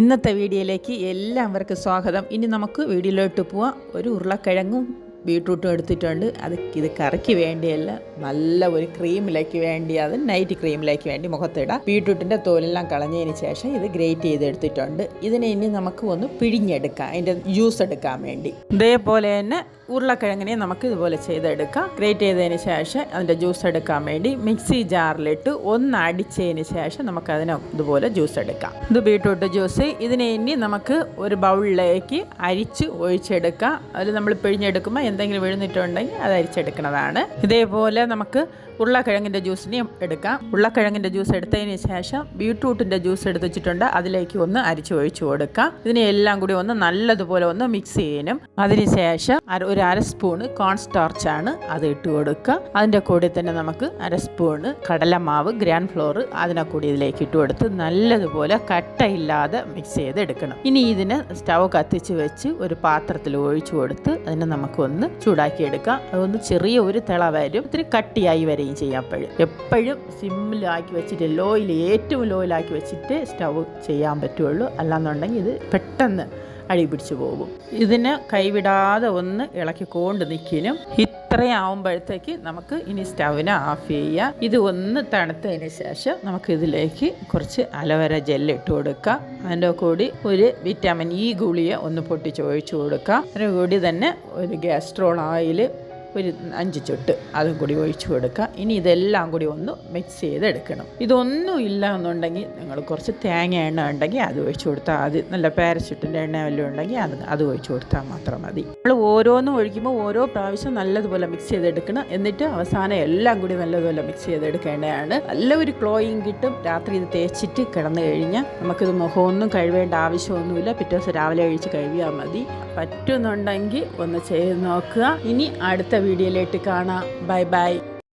ഇന്നത്തെ വീഡിയോയിലേക്ക് എല്ലാവർക്കും സ്വാഗതം. ഇനി നമുക്ക് വീഡിയോയിലോട്ട് പോവാം. ഒരു ഉരുളക്കിഴങ്ങും ബീട്രൂട്ടും എടുത്തിട്ടുണ്ട്. അത് ഇത് കറിക്ക് വേണ്ടിയല്ല നല്ല ഒരു ക്രീമിലേക്ക് വേണ്ടി അത് നൈറ്റ് ക്രീമിലേക്ക് വേണ്ടി മുഖത്തിടാം. ബീട്രൂട്ടിന്റെ തോലെല്ലാം കളഞ്ഞതിന് ശേഷം ഇത് ഗ്രേറ്റ് ചെയ്തെടുത്തിട്ടുണ്ട് ഇതിനെ ഇനി നമുക്ക് ഒന്ന് പിഴിഞ്ഞെടുക്കാം. അതിന്റെ ജ്യൂസ് എടുക്കാൻ വേണ്ടി. ഇതേപോലെ തന്നെ ഉരുളക്കിഴങ്ങിനെ നമുക്ക് ഇതുപോലെ ചെയ്തെടുക്കാം. ഗ്രേറ്റ് ചെയ്തതിന് ശേഷം അതിന്റെ ജ്യൂസ് എടുക്കാൻ വേണ്ടി മിക്സി ജാറിലിട്ട് ഒന്ന് അടിച്ചതിന് ശേഷം നമുക്ക് അതിനെ ഇതുപോലെ ജ്യൂസ് എടുക്കാം. ഇത് ബീട്രൂട്ട് ജ്യൂസ് ഇതിനെ ഇനി നമുക്ക് ഒരു ബൗളിലേക്ക് അരിച്ച് ഒഴിച്ചെടുക്കാം. അതിൽ നമ്മൾ പിഴിഞ്ഞെടുക്കുമ്പോൾ എന്തെങ്കിലും വിഴുന്നിട്ടുണ്ടെങ്കിൽ അത് അരിച്ചെടുക്കുന്നതാണ്. ഇതേപോലെ നമുക്ക് ഉരുളക്കിഴങ്ങിന്റെ ജ്യൂസിനെയും എടുക്കാം. ഉരുളക്കിഴങ്ങിന്റെ ജ്യൂസ് എടുത്തതിന് ശേഷം ബീട്രൂട്ടിന്റെ ജ്യൂസ് എടുത്ത് വെച്ചിട്ടുണ്ട് അതിലേക്ക് ഒന്ന് അരിച്ച് ഒഴിച്ചു കൊടുക്കാം. ഇതിനെ എല്ലാം കൂടി ഒന്ന് നല്ലതുപോലെ ഒന്ന് മിക്സ് ചെയ്യണം. അതിനുശേഷം ഒരു അര സ്പൂണ് കോൺ സ്റ്റാർച്ച് ആണ് അത് ഇട്ട് കൊടുക്കുക. അതിന്റെ കൂടെ തന്നെ നമുക്ക് അര സ്പൂണ് കടലമാവ് ഗ്രാൻഡ് ഫ്ലോർ അതിനെ കൂടി ഇതിലേക്ക് ഇട്ട് കൊടുത്ത് നല്ലതുപോലെ കട്ടയില്ലാതെ മിക്സ് ചെയ്ത് എടുക്കണം. ഇനി ഇതിന് സ്റ്റവ് കത്തിച്ച് വെച്ച് ഒരു പാത്രത്തിൽ ഒഴിച്ചു കൊടുത്ത് അതിനെ നമുക്കൊന്ന് ചൂടാക്കി എടുക്കാം. അതൊന്ന് ചെറിയ ഒരു തിള വരും. ഇത്തിരി കട്ടിയായി വരെയും ചെയ്യാം അപ്പോഴും. എപ്പോഴും സിമ്മിലാക്കി വെച്ചിട്ട് ലോയിൽ ഏറ്റവും ലോയിലാക്കി വെച്ചിട്ട് സ്റ്റവ് ചെയ്യാൻ പറ്റുള്ളൂ. അല്ലാന്നുണ്ടെങ്കിൽ ഇത് പെട്ടെന്ന് അടി പിടിച്ചു പോകും. ഇതിന് കൈവിടാതെ ഒന്ന് ഇളക്കിക്കൊണ്ട് നിൽക്കിനും ഇത്രയാവുമ്പോഴത്തേക്ക് നമുക്ക് ഇനി സ്റ്റവിനെ ഓഫ് ചെയ്യാം. ഇത് ഒന്ന് തണുത്തതിന് ശേഷം നമുക്ക് ഇതിലേക്ക് കുറച്ച് അലവര ജെല്ല് ഇട്ട് കൊടുക്കാം. അതിന്റെ കൂടി ഒരു വിറ്റാമിൻ ഇ ഗുളിയ ഒന്ന് പൊട്ടിച്ച് ഒഴിച്ചു കൊടുക്കാം. അതിന്റെ കൂടി തന്നെ ഒരു ഗ്യാസ്ട്രോൾ ഓയിൽ ഒരു അഞ്ച് ചുട്ട് അതും കൂടി ഒഴിച്ചു കൊടുക്കുക. ഇനി ഇതെല്ലാം കൂടി ഒന്ന് മിക്സ് ചെയ്തെടുക്കണം. ഇതൊന്നും ഇല്ല എന്നുണ്ടെങ്കിൽ നിങ്ങൾ കുറച്ച് തേങ്ങ എണ്ണ ഉണ്ടെങ്കിൽ അത് ഒഴിച്ചു കൊടുത്താൽ അത് നല്ല പാരച്യൂട്ടിന്റെ എണ്ണ വല്ലതും ഉണ്ടെങ്കിൽ അത് അത് ഒഴിച്ചു കൊടുത്താൽ മാത്രം മതി. നമ്മൾ ഓരോന്നും ഒഴിക്കുമ്പോൾ ഓരോ പ്രാവശ്യം നല്ലതുപോലെ മിക്സ് ചെയ്തെടുക്കണം. എന്നിട്ട് അവസാനം എല്ലാം കൂടി നല്ലതുപോലെ മിക്സ് ചെയ്തെടുക്കേണ്ടതാണ്. നല്ല ഒരു ക്ലോയിങ് കിട്ടും. രാത്രി ഇത് തേച്ചിട്ട് കിടന്നു കഴിഞ്ഞാൽ നമുക്കിത് മുഖമൊന്നും കഴുവേണ്ട ആവശ്യമൊന്നുമില്ല. പിറ്റേ ദിവസം രാവിലെ കഴിച്ച് കഴുകിയാൽ മതി. പറ്റുന്നുണ്ടെങ്കിൽ ഒന്ന് ചെയ്ത് നോക്കുക. ഇനി അടുത്ത വീഡിയോയിലേക്ക് കാണാം. Bye bye.